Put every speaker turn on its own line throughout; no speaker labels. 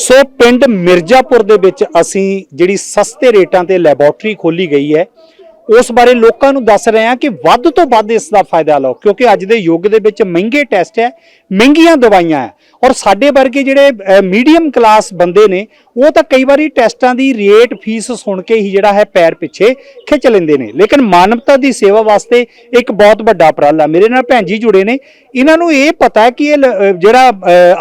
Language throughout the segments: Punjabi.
ਸੋ ਪਿੰਡ ਮਿਰਜ਼ਾਪੁਰ ਦੇ ਵਿੱਚ ਅਸੀਂ ਜਿਹੜੀ ਸਸਤੇ ਰੇਟਾਂ ਤੇ ਲੈਬੋਰਟਰੀ ਖੋਲੀ ਗਈ ਹੈ ਉਸ ਬਾਰੇ ਲੋਕਾਂ ਨੂੰ ਦੱਸ ਰਹੇ ਹਾਂ ਕਿ ਵੱਧ ਤੋਂ ਵੱਧ ਇਸ ਦਾ ਫਾਇਦਾ ਲਓ, ਕਿਉਂਕਿ ਅੱਜ ਦੇ ਯੁੱਗ ਦੇ ਵਿੱਚ ਮਹਿੰਗੇ ਟੈਸਟ ਹੈ, ਮਹਿੰਗੀਆਂ ਦਵਾਈਆਂ ਹੈ ਔਰ ਸਾਡੇ ਵਰਗੇ ਜਿਹੜੇ ਮੀਡੀਅਮ ਕਲਾਸ ਬੰਦੇ ਨੇ, ਉਹ ਤਾਂ ਕਈ ਵਾਰੀ ਟੈਸਟਾਂ ਦੀ ਰੇਟ ਫੀਸ ਸੁਣ ਕੇ ਹੀ ਜਿਹੜਾ ਹੈ ਪੈਰ ਪਿੱਛੇ ਖਿੱਚ ਲੈਂਦੇ ਨੇ। ਲੇਕਿਨ ਮਾਨਵਤਾ ਦੀ ਸੇਵਾ ਵਾਸਤੇ ਇੱਕ ਬਹੁਤ ਵੱਡਾ ਉਪਰਾਲਾ। ਮੇਰੇ ਨਾਲ ਭੈਣ ਜੀ ਜੁੜੇ ਨੇ। ਇਹਨਾਂ ਨੂੰ ਇਹ ਪਤਾ ਹੈ ਕਿ ਇਹ ਲ- ਜਿਹੜਾ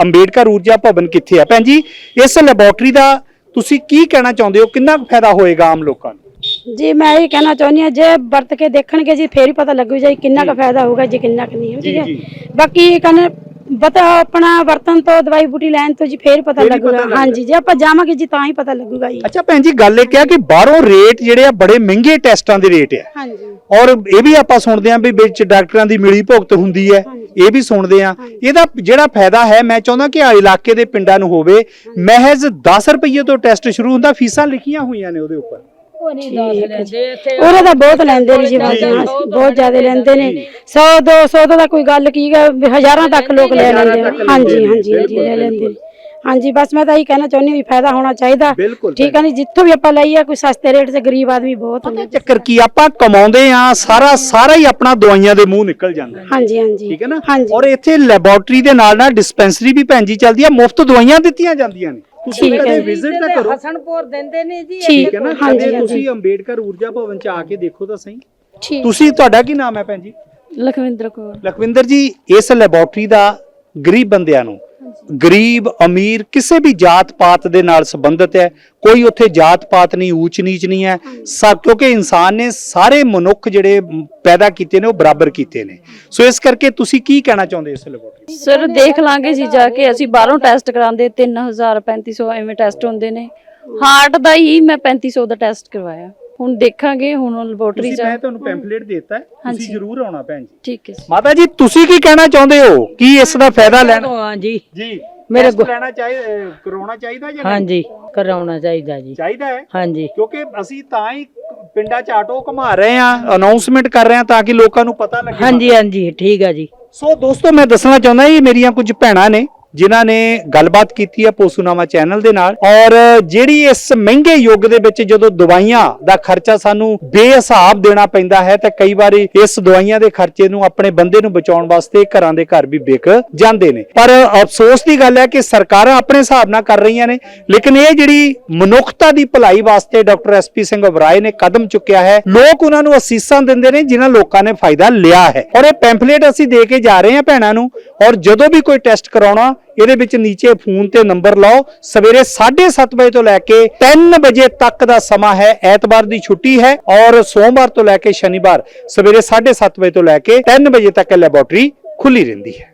ਅੰਬੇਡਕਰ ਊਰਜਾ ਭਵਨ ਕਿੱਥੇ ਆ? ਭੈਣ ਜੀ, ਇਸ ਲੈਬੋਰਟਰੀ ਦਾ ਤੁਸੀਂ ਕੀ ਕਹਿਣਾ ਚਾਹੁੰਦੇ ਹੋ? ਕਿੰਨਾ ਫਾਇਦਾ ਹੋਏਗਾ ਆਮ ਲੋਕਾਂ ਨੂੰ?
ਜੀ ਮੈਂ ਇਹ ਕਹਿਣਾ ਚਾਹੁੰਦੀ ਹਾਂ ਜੇ ਵਰਤ ਕੇ ਦੇਖਣਗੇ ਜੀ ਫੇਰ ਹੀ ਪਤਾ ਲੱਗੂ ਜੀ ਕਿੰਨਾ ਕੁ ਫਾਇਦਾ ਹੋਊਗਾ ਜੀ ਕਿੰਨਾ ਕੁ ਨਹੀਂ। ਠੀਕ। ਹੈ? ਬਾਕੀ ਕਹਿੰਦੇ ਬਤਾ ਆਪਣਾ ਵਰਤਨ ਤੋਂ ਦਵਾਈ ਬੂਟੀ ਲੈਣ ਤੋਂ ਜੀ ਫੇਰ ਪਤਾ ਲੱਗੂਗਾ। ਹਾਂਜੀ ਜੇ ਆਪਾਂ ਜਾਵਾਂਗੇ ਜੀ ਤਾਂ ਹੀ ਪਤਾ ਲੱਗੂਗਾ ਜੀ।
ਅੱਛਾ ਭੈਣ ਜੀ ਗੱਲ ਇਹ ਕਿਹਾ ਕਿ ਬਾਹਰੋਂ ਰੇਟ ਜਿਹੜੇ ਆ ਬੜੇ ਮਹਿੰਗੇ ਟੈਸਟਾਂ ਦੇ ਰੇਟ ਆ।
ਹਾਂਜੀ।
ਔਰ ਇਹ ਵੀ ਆਪਾਂ ਸੁਣਦੇ ਆਂ ਵੀ ਵਿੱਚ ਡਾਕਟਰਾਂ ਦੀ ਮਿਲੀ ਭੁਗਤ ਹੁੰਦੀ ਹੈ। ਇਹ ਵੀ ਸੁਣਦੇ ਆਂ ਇਹਦਾ ਜਿਹੜਾ ਫਾਇਦਾ ਹੈ ਮੈਂ ਚਾਹੁੰਦਾ ਕਿ ਆ ਇਲਾਕੇ ਦੇ ਪਿੰਡਾਂ ਨੂੰ ਹੋਵੇ ਮਹਿਜ਼ 10 ਰੁਪਏ ਤੋਂ ਟੈਸਟ ਸ਼ੁਰੂ ਹੁੰਦਾ ਫੀਸਾਂ ਲਿਖੀਆਂ ਹੋਈਆਂ ਨੇ ਉਹਦੇ ਉੱਪਰ।
ਉਹਦੇ ਤਾਂ ਬਹੁਤ ਲੈਂਦੇ ਨੇ ਜੀ ਹਾਂ, ਬਹੁਤ ਜ਼ਿਆਦਾ ਲੈਂਦੇ ਨੇ। 100 200 ਦਾ ਤਾਂ ਕੋਈ ਗੱਲ ਕੀ ਹੈ ਵੀ ਹਜ਼ਾਰਾਂ ਤੱਕ ਲੋਕ ਲੈ ਲੈਂਦੇ ਨੇ। ਹਾਂਜੀ ਹਾਂਜੀ ਹਾਂਜੀ ਲੈ ਲੈਂਦੇ ਨੇ। ਹਾਂਜੀ ਬਸ ਮੈਂ ਤਾਂ ਇਹੀ ਕਹਿਣਾ ਚਾਹੁੰਦੀ ਹਾਂ ਵੀ ਫਾਇਦਾ ਹੋਣਾ ਚਾਹੀਦਾ।
ਬਿਲਕੁਲ
ਠੀਕ ਹੈ ਨਹੀਂ ਜਿੱਥੋਂ ਵੀ ਆਪਾਂ ਲਈਏ ਕੋਈ ਸਸਤੇ ਰੇਟ 'ਤੇ ਗਰੀਬ ਆਦਮੀ ਬਹੁਤ ਨੇ।
ਚੱਕਰ ਕੀ ਆਪਾਂ ਕਮਾਉਂਦੇ ਆਂ ਸਾਰਾ ਸਾਰਾ ਹੀ ਆਪਣਾ ਦਵਾਈਆਂ ਦੇ ਮੂੰਹ ਨਿਕਲ ਜਾਂਦਾ।
ਹਾਂਜੀ ਹਾਂਜੀ।
ਠੀਕ ਹੈ ਨਾ?
ਹਾਂਜੀ।
ਔਰ ਇੱਥੇ ਲੈਬੋਰਟਰੀ ਦੇ ਨਾਲ ਨਾਲ ਡਿਸਪੈਂਸਰੀ ਵੀ ਭੈਣ ਜੀ ਚੱਲਦੀ ਆ ਮੁਫਤ ਦਵਾਈਆਂ ਦਿੱਤੀਆਂ ਜਾਂਦੀਆਂ ਨੇ।
ਠੀਕ ਹੈ
ਵਿਜ਼ਿਟ ਤਾਂ ਕਰੋ।
ਹਸਨਪੁਰ ਦਿੰਦੇ ਨੇ ਜੀ
ਠੀਕ ਹੈ ਨਾ?
ਹਾਂਜੀ,
ਕਦੇ
ਹਾਂਜੀ।
ਤੁਸੀਂ ਅੰਬੇਡਕਰ ਊਰਜਾ ਭਵਨ ਚ ਆ ਕੇ ਦੇਖੋ ਤਾਂ ਸਹੀ।
ਠੀਕ।
ਤੁਸੀਂ ਤੁਹਾਡਾ ਕੀ ਨਾਮ ਹੈ ਭੈਣ ਜੀ?
ਲਖਵਿੰਦਰ ਕੌਰ।
ਲਖਵਿੰਦਰ ਜੀ ਇਸ ਲੈਬੋਰਟਰੀ ਦਾ ਗਰੀਬ ਬੰਦਿਆਂ ਨੂੰ ਗਰੀਬ, ਅਮੀਰ ਕਿਸੇ ਵੀ ਜਾਤ ਪਾਤ ਦੇ ਨਾਲ ਸੰਬੰਧਿਤ ਹੈ। ਕੋਈ ਉੱਥੇ ਜਾਤ ਪਾਤ ਨਹੀਂ ਊਚ ਨੀਚ ਨਹੀਂ ਹੈ। ਸਭ ਕਿਉਂਕਿ ਇਨਸਾਨ ਨੇ ਸਾਰੇ ਮਨੁੱਖ ਜਿਹੜੇ ਪੈਦਾ ਕੀਤੇ ਨੇ, ਉਹ ਬਰਾਬਰ ਕੀਤੇ ਨੇ। ਸੋ ਇਸ ਕਰਕੇ ਤੁਸੀਂ ਕੀ ਕਹਿਣਾ ਚਾਹੁੰਦੇ ਇਸ ਲੈਬੋਰਟਰੀ
ਸਰ ਦੇਖ ਲਾਂਗੇ ਜੀ ਜਾ ਕੇ। ਅਸੀਂ ਬਾਹਰੋਂ ਟੈਸਟ ਕਰਾਉਂਦੇ 3000 3500 ਐਵੇਂ ਟੈਸਟ ਹੁੰਦੇ ਨੇ। ਹਾਰਟ ਦਾ ਹੀ ਮੈਂ 3500 ਦਾ ਟੈਸਟ ਕਰਵਾਇਆ। ਹੁਣ ਦੇਖਾਂਗੇ ਹੁਣ ਲੈਬੋਰਟਰੀ
ਤੁਸੀਂ ਮੈਂ ਤੁਹਾਨੂੰ ਪੈਂਫਲੇਟ ਦਿੱਤਾ ਹੈ, ਤੁਸੀਂ। ਜ਼ਰੂਰ ਆਉਣਾ ਭੈਣ ਜੀ।
ਠੀਕ ਹੈ ਜੀ।
ਮਾਤਾ ਜੀ ਤੁਸੀਂ ਕੀ ਕਹਿਣਾ ਚਾਹੁੰਦੇ ਹੋ? ਕੀ ਇਸ ਦਾ ਫਾਇਦਾ ਲੈਣਾ?
ਹਾਂ ਜੀ।
ਜੀ
ਮੇਰੇ
ਟੈਸਟ ਲੈਣਾ ਚਾਹੀਦਾ ਕਰਾਉਣਾ ਚਾਹੀਦਾ ਜਾਂ ਨਹੀਂ?
ਹਾਂਜੀ ਕਰਾਉਣਾ ਚਾਹੀਦਾ ਜੀ।
ਚਾਹੀਦਾ ਹੈ?
ਹਾਂਜੀ।
ਕਿਉਂਕਿ ਅਸੀਂ ਤਾਂ ਹੀ ਪਿੰਡਾਂ 'ਚ ਆਟੋ ਘੁਮਾ ਰਹੇ ਆ ਅਨਾਉਂਸਮੈਂਟ ਕਰ ਰਹੇ ਆ ਤਾਂ ਕਿ ਲੋਕਾਂ ਨੂੰ ਪਤਾ ਲੱਗੇ
ਹਾਂਜੀ ਹਾਂਜੀ ਠੀਕ ਆ ਜੀ।
ਸੋ ਦੋਸਤੋ ਮੈਂ ਦੱਸਣਾ ਚਾਹੁੰਦਾ ਇਹ ਮੇਰੀਆਂ ਕੁਝ ਭੈਣਾਂ ਨੇ ਜਿਨ੍ਹਾਂ ਨੇ ਗੱਲਬਾਤ ਕੀਤੀ ਹੈ ਪੋਸੂਨਾਮਾ ਚੈਨਲ ਦੇ ਨਾਲ। ਔਰ ਜਿਹੜੀ ਇਸ ਮਹਿੰਗੇ ਯੁੱਗ ਦੇ ਵਿੱਚ ਜਦੋਂ ਦਵਾਈਆਂ ਦਾ ਖਰਚਾ ਸਾਨੂੰ ਬੇਹਿਸਾਬ ਦੇਣਾ ਪੈਂਦਾ ਹੈ, ਤਾਂ ਕਈ ਵਾਰੀ ਇਸ ਦਵਾਈਆਂ ਦੇ ਖਰਚੇ ਨੂੰ ਆਪਣੇ ਬੰਦੇ ਨੂੰ ਬਚਾਉਣ ਵਾਸਤੇ ਘਰਾਂ ਦੇ ਘਰ ਵੀ ਵਿਕ ਜਾਂਦੇ ਨੇ। ਪਰ ਅਫਸੋਸ ਦੀ ਗੱਲ ਹੈ ਕਿ ਸਰਕਾਰਾਂ ਆਪਣੇ ਹਿਸਾਬ ਨਾਲ ਕਰ ਰਹੀਆਂ ਨੇ, ਲੇਕਿਨ ਇਹ ਜਿਹੜੀ ਮਨੁੱਖਤਾ ਦੀ ਭਲਾਈ ਵਾਸਤੇ ਡਾਕਟਰ ਐਸਪੀ ਸਿੰਘ ਵਰਾਏ ਨੇ ਕਦਮ ਚੁੱਕਿਆ ਹੈ, ਲੋਕ ਉਹਨਾਂ ਨੂੰ ਅਸੀਸਾਂ ਦਿੰਦੇ ਨੇ ਜਿਨ੍ਹਾਂ ਲੋਕਾਂ ਨੇ ਫਾਇਦਾ ਲਿਆ ਹੈ। ਔਰ ਇਹ ਪੈਂਫਲੇਟ ਅਸੀਂ ਦੇ ਕੇ ਜਾ ਰਹੇ ਹਾਂ ਭੈਣਾਂ ਨੂੰ, ਔਰ ਜਦੋਂ ਵੀ ਕੋਈ ਟੈਸਟ ਕਰਾਉਣਾ ਇਹਦੇ ਵਿੱਚ ਨੀਚੇ ਫੋਨ ਤੇ ਨੰਬਰ ਲਾਓ। ਸਵੇਰੇ 7:30 ਵਜੇ ਤੋਂ ਲੈ ਕੇ 3 ਵਜੇ ਤੱਕ ਦਾ ਸਮਾਂ ਹੈ। ਐਤਵਾਰ ਦੀ ਛੁੱਟੀ ਹੈ ਔਰ ਸੋਮਵਾਰ ਤੋਂ ਲੈ ਕੇ ਸ਼ਨੀਵਾਰ ਸਵੇਰੇ 7:30 ਵਜੇ ਤੋਂ ਲੈ ਕੇ 3 ਵਜੇ ਤੱਕ ਇਹ ਲੈਬੋਰਟਰੀ ਖੁੱਲੀ ਰਹਿੰਦੀ ਹੈ।